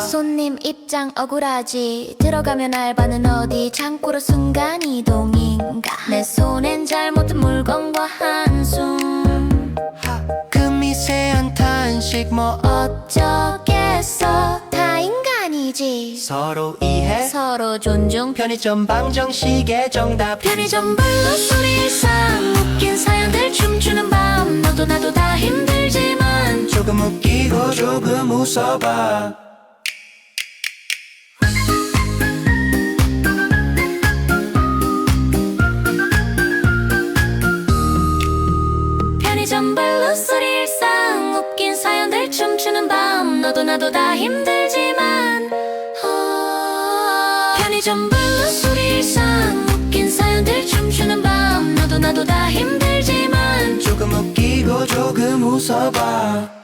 손님 입장 억울하지. 들어가면 알바는 어디? 창고로 순간이동인가? 내 손엔 잘못된 물건과 한숨. 그 미세한 탄식 뭐 어쩌겠어? 다 인간이지. 서로 이해? 서로 존중. 편의점 방정식의 정답. 편의점 블루 소리 일상. 웃긴 사연들 춤추는 밤. 너도 나도 다 힘들지만. 조금 웃기고 조금 웃어봐 블루 소리 일상 웃긴 사연들 춤추는 밤. 너도 나도 다 힘들지만 어... 편의점 블루 소리 일상 웃긴 사연들 춤추는 밤. 너도 나도 다 힘들지만 조금 웃기고 조금 웃어봐